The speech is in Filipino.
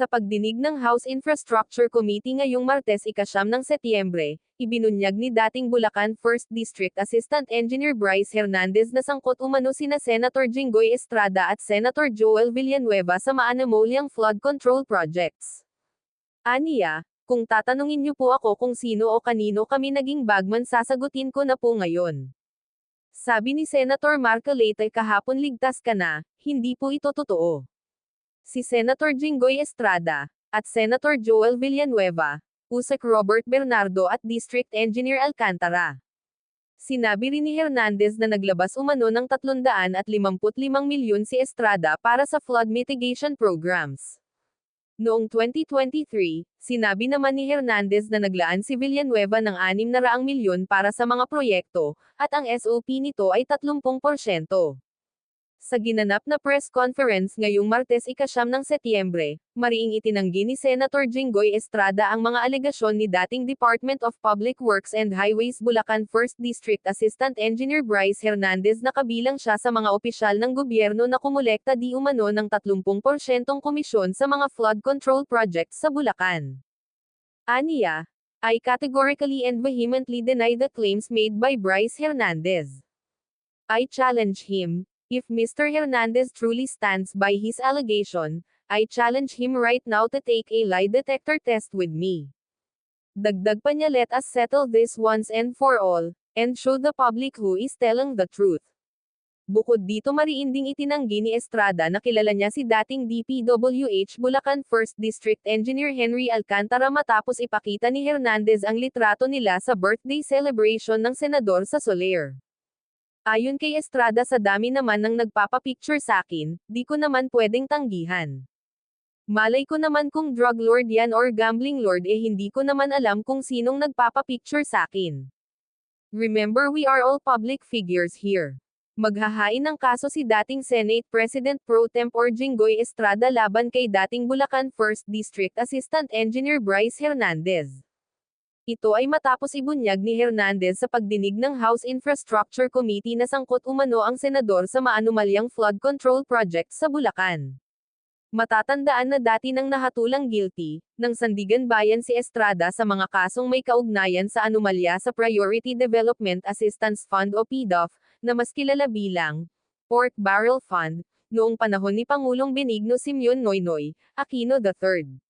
Sa pagdinig ng House Infrastructure Committee ngayong Martes ikasyam ng Setyembre, ibinunyag ni dating Bulacan 1st District Assistant Engineer Bryce Hernandez na sangkot umano sina Senator Jinggoy Estrada at Senator Joel Villanueva sa Maanamolyang flood control projects. Aniya, kung tatanungin niyo po ako kung sino o kanino kami naging bagman sasagutin ko na po ngayon. Sabi ni Senator Marcoleta kahapon ligtas ka na, hindi po ito totoo. Si Senator Jinggoy Estrada, at Senator Joel Villanueva, Usek Robert Bernardo at District Engineer Alcantara. Sinabi rin ni Hernandez na naglabas umano ng 355 milyon si Estrada para sa flood mitigation programs. Noong 2023, sinabi naman ni Hernandez na naglaan si Villanueva ng 600 milyon para sa mga proyekto, at ang SOP nito ay 30%. Sa ginanap na press conference ngayong Martes ikasyam ng Setyembre, mariing itinanggi ni Senator Jinggoy Estrada ang mga alegasyon ni dating Department of Public Works and Highways Bulacan 1st District Assistant Engineer Bryce Hernandez na kabilang siya sa mga opisyal ng gobyerno na kumulekta di umano ng 30% komisyon sa mga flood control projects sa Bulacan. Aniya, I categorically and vehemently deny the claims made by Bryce Hernandez. I challenge him, If Mr. Hernandez truly stands by his allegation, I challenge him right now to take a lie detector test with me. Dagdag pa niya let us settle this once and for all, and show the public who is telling the truth. Bukod dito mariinding itinanggi ni Estrada na kilala niya si dating DPWH Bulacan 1st District Engineer Henry Alcantara matapos ipakita ni Hernandez ang litrato nila sa birthday celebration ng senador sa Soler. Ayon kay Estrada sa dami naman ng nagpapapicture sakin, di ko naman pwedeng tanggihan. Malay ko naman kung drug lord yan or gambling lord eh hindi ko naman alam kung sinong nagpapapicture sakin. Remember we are all public figures here. Maghahain ng kaso si dating Senate President Pro Tempore Jinggoy Estrada laban kay dating Bulacan 1st District Assistant Engineer Bryce Hernandez. Ito ay matapos ibunyag ni Hernandez sa pagdinig ng House Infrastructure Committee na sangkot umano ang senador sa maanumalyang flood control project sa Bulacan. Matatandaan na dati nang nahatulang guilty, ng Sandigan Bayan si Estrada sa mga kasong may kaugnayan sa anomalya sa Priority Development Assistance Fund o PDOF, na mas kilala bilang Pork Barrel Fund, noong panahon ni Pangulong Benigno Simeon Noynoy, Aquino III.